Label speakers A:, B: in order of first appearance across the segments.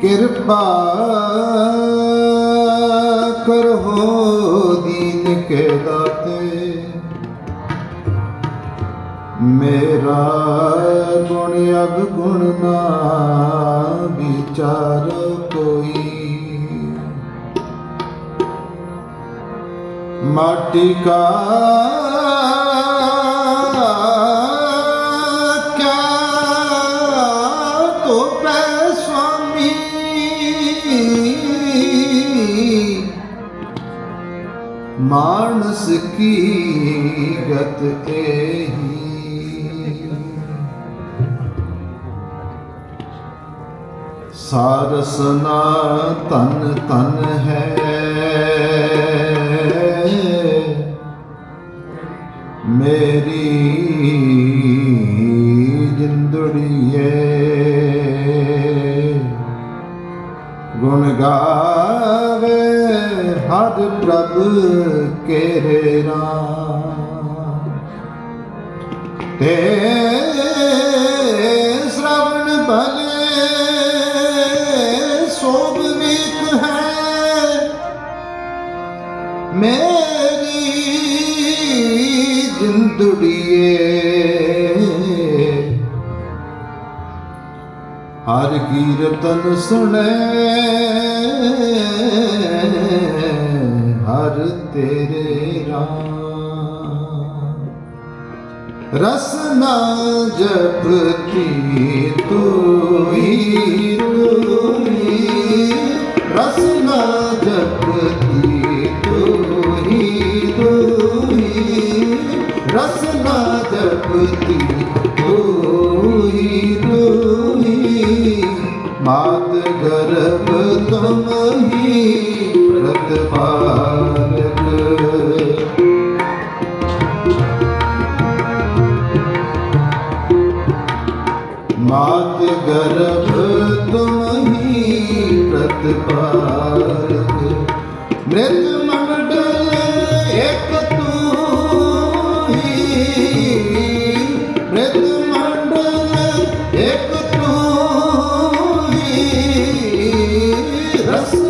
A: ਕਿਰਪਾ ਕਰੋ ਦੀਨ ਕੇ ਦਾਤੇ। ਮੇਰਾ ਗੁਣ ਅਵਗੁਣ ਨਾ ਵਿਚਾਰ ਕੋਈ। ਮਾਟੀ ਕਾ ਮਾਨਸ ਕੀ ਗਤ ਇਹੀ ਸਾਰਸਨਾ ਤਨ ਤਨ ਹੈ। ਕੇਰੇ ਨਾਮ ਤੇ ਸ਼ਰਵਣ ਭਲੇ ਸੋਭਨਿਕ ਹੈ। ਮੇਰੀ ਜਿੰਦੜੀਏ ਹਰ ਕੀਰਤਨ ਸੁਣੇ। ਹਰ ਤੇਰੇ ਰਾਮ ਰਸਨਾ ਜਪਤੀ ਤੂਈ ਤੂਈ ਰਸਨਾ ਜਪਤੀ ਤੂਈ ਤੂਈ ਰਸਨਾ ਜਪਤੀ ਤੂਈ ਤੂਈ ਮਾਤ ਗਰਭ ਗਰਭ ਤੁਮ ਹੀ ਪ੍ਰਤਪਾਲਕ ਮ੍ਰਿਤ ਮੰਡਲ ਇੱਕ ਤੂੰ ਹੀ। ਮ੍ਰਿਤ ਮੰਡਲ ਇੱਕ ਤੂੰ ਹੀ। ਰਸਨਾ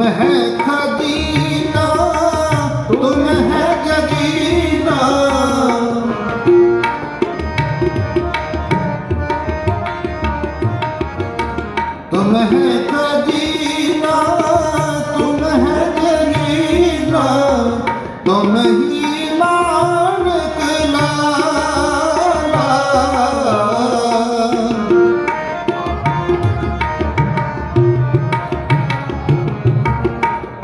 A: महक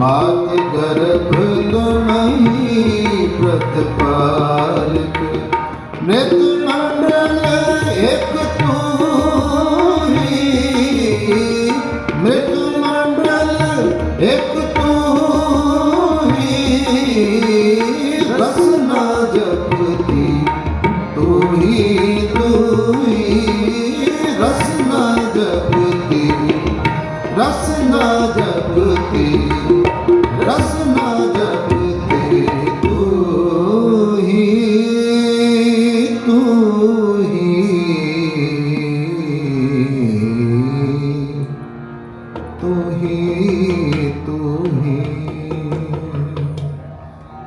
A: ਮਾਤ ਗਰਭ ਤੁਮਹੀ ਪ੍ਰਤਪਾਲਕ ਨਿਤ ਮੰਡਲ ਇੱਕ